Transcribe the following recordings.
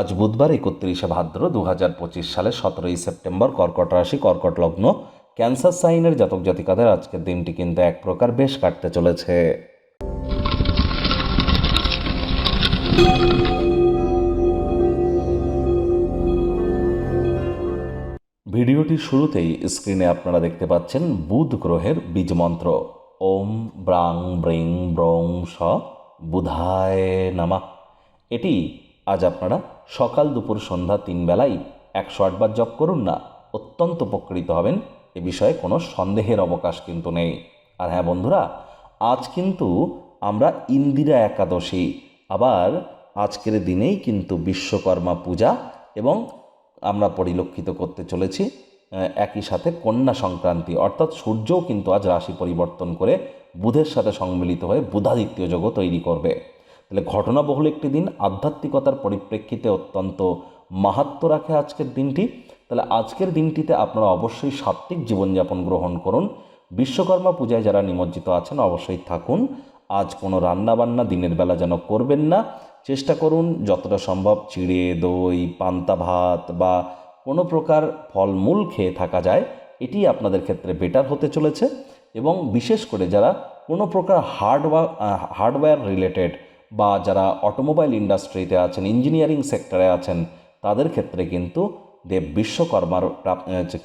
আজ বুধবার, একত্রিশে ভাদ্র দু হাজার পঁচিশ সালে সতেরোই সেপ্টেম্বর, কর্কট রাশি, কর্কট লগ্ন, ক্যান্সার সাইনের জাতক জাতিকাদের আজকের দিনটি কিন্তু এক প্রকার বেশ কাটতে চলেছে। ভিডিওটির শুরুতেই স্ক্রিনে আপনারা দেখতে পাচ্ছেন বুধ গ্রহের বীজ মন্ত্র। ওম ব্রাং ব্রিং ব্রং স বুধায় নামা। এটি আজ আপনারা সকাল দুপুর সন্ধ্যা তিন বেলায় একশো আটবার জপ করুন না, অত্যন্ত উপকৃত হবেন। এ বিষয়ে কোনো সন্দেহের অবকাশ কিন্তু নেই। আর হ্যাঁ বন্ধুরা, আজ কিন্তু আমরা ইন্দিরা একাদশী, আবার আজকের দিনেই কিন্তু বিশ্বকর্মা পূজা এবং আমরা পরিলক্ষিত করতে চলেছি একই সাথে কন্যা সংক্রান্তি। অর্থাৎ সূর্যও কিন্তু আজ রাশি পরিবর্তন করে বুধের সাথে সম্মিলিত হয়ে বুধাদিত্য যোগও তৈরি করবে। তাহলে ঘটনাবহুল একটি দিন আধ্যাত্মিকতার পরিপ্রেক্ষিতে অত্যন্ত মাহাত্ম রাখে আজকের দিনটি। তাহলে আজকের দিনটিতে আপনারা অবশ্যই সাত্ত্বিক জীবনযাপন গ্রহণ করুন। বিশ্বকর্মা পূজায় যারা নিমজ্জিত আছেন অবশ্যই থাকুন। আজ কোনো রান্নাবান্না দিনের বেলা যেন করবেন না। চেষ্টা করুন যতটা সম্ভব চিড়ে, দই, পান্তা ভাত বা কোনো প্রকার ফলমূল খেয়ে থাকা যায়। এটি আপনাদের ক্ষেত্রে বেটার হতে চলেছে। এবং বিশেষ করে যারা কোনো প্রকার হার্ডওয়ার হার্ডওয়্যার রিলেটেড বা যারা অটোমোবাইল ইন্ডাস্ট্রিতে আছেন, ইঞ্জিনিয়ারিং সেক্টরে আছেন, তাদের ক্ষেত্রে কিন্তু দেব বিশ্বকর্মার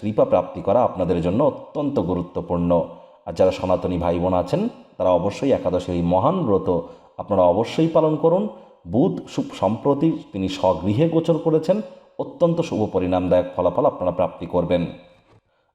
কৃপা প্রাপ্তি করা আপনাদের জন্য অত্যন্ত গুরুত্বপূর্ণ। আর যারা সনাতনী ভাই বোন আছেন, তারা অবশ্যই একাদশীর এই মহান ব্রত আপনারা অবশ্যই পালন করুন। বুধ সম্প্রতি তিনি স্বগৃহে গোচর করেছেন, অত্যন্ত শুভ পরিণামদায়ক ফলাফল আপনারা প্রাপ্তি করবেন।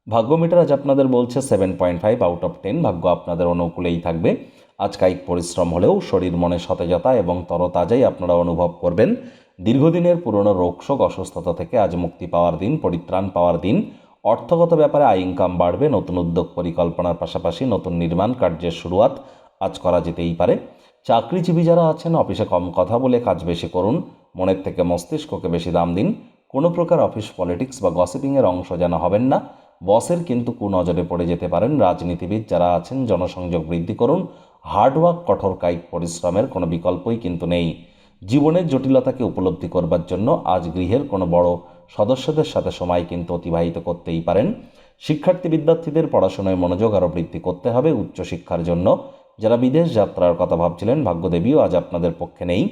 ভাগ্য মিটার আজ আপনাদের বলছে seven point five out of ten ভাগ্য আপনাদের অনুকূলেই থাকবে। আজ কায়িক পরিশ্রম হলেও শরীর, মনে সতেজতা এবং তরতাজাই আপনারা অনুভব করবেন। দীর্ঘদিনের পুরনো রোগশোক, অসুস্থতা থেকে আজ মুক্তি পাওয়ার দিন, পরিত্রাণ পাওয়ার দিন। অর্থগত ব্যাপারে আয়, ইনকাম বাড়বে, নতুন উদ্যোগ পরিকল্পনার পাশাপাশি নতুন নির্মাণ কার্যের শুরুয়াত আজ করা যেতেই পারে। চাকরিজীবী যারা আছেন, অফিসে কম কথা বলে কাজ বেশি করুন। মনের থেকে মস্তিষ্ককে বেশি দাম দিন। কোনো প্রকার অফিস পলিটিক্স বা গসিপিংয়ের অংশ যেন হবেন না। বসের কিন্তু কুনজরে পড়ে যেতে পারেন। রাজনীতিবিদ যারা আছেন, জনসংযোগ বৃদ্ধি করুন। হার্ডওয়ার্ক কঠোর কায়িক পরিশ্রমের কোনো বিকল্পই কিন্তু নেই। জীবনের জটিলতাকে উপলব্ধি করবার জন্য আজ গৃহের কোনো বড় সদস্যদের সাথে সময় কিন্তু অতিবাহিত করতেই পারেন। শিক্ষার্থী বিদ্যার্থীদের পড়াশোনায় মনোযোগ আরও বৃদ্ধি করতে হবে উচ্চশিক্ষার জন্য। যারা বিদেশ যাত্রার কথা ভাবছিলেন, ভাগ্যদেবীও আজ আপনাদের পক্ষে নেই।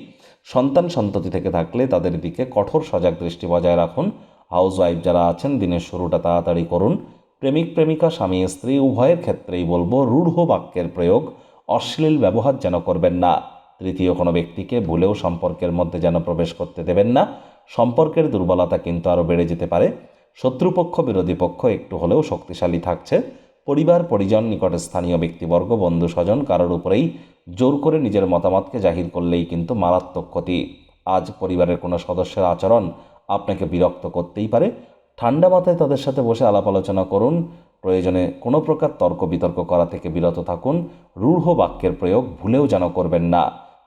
সন্তান সন্ততি থেকে থাকলে তাদের দিকে কঠোর সজাগ দৃষ্টি বজায় রাখুন। হাউস ওয়াইফ যারা আছেন, দিনের শুরুটা তাড়াতাড়ি করুন। প্রেমিক প্রেমিকা, স্বামী স্ত্রী, উভয়ের ক্ষেত্রেই বলব, রূঢ় বাক্যের প্রয়োগ। অশ্লীল ব্যবহার যেন করবেন না। তৃতীয়, কোনো ব্যক্তিকে ভুলেও সম্পর্কের মধ্যে যেন প্রবেশ করতে দেবেন না। সম্পর্কের দুর্বলতা কিন্তু আরও বেড়ে যেতে পারে। শত্রুপক্ষ, বিরোধী পক্ষ একটু হলেও শক্তিশালী থাকছে। পরিবার, পরিজন, নিকটে স্থানীয় ব্যক্তিবর্গ, বন্ধু, স্বজন কারোর উপরেই জোর করে নিজের মতামতকে জাহির করলেই কিন্তু মারাত্মক ক্ষতি। আজ পরিবারের কোনো সদস্যের আচরণ আপনাকে বিরক্ত করতেই পারে। ঠান্ডা মাথায় তাদের সাথে বসে আলাপ আলোচনা করুন। প্রয়োজনে কোনো প্রকার তর্ক বিতর্ক করা থেকে বিরত থাকুন। রূঢ় বাক্যের প্রয়োগ ভুলেও যেন করবেন না।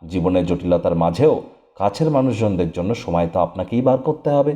জীবনের জটিলতার মাঝেও কাছের মানুষজনদের জন্য সময় তো আপনাকেই বার করতে হবে।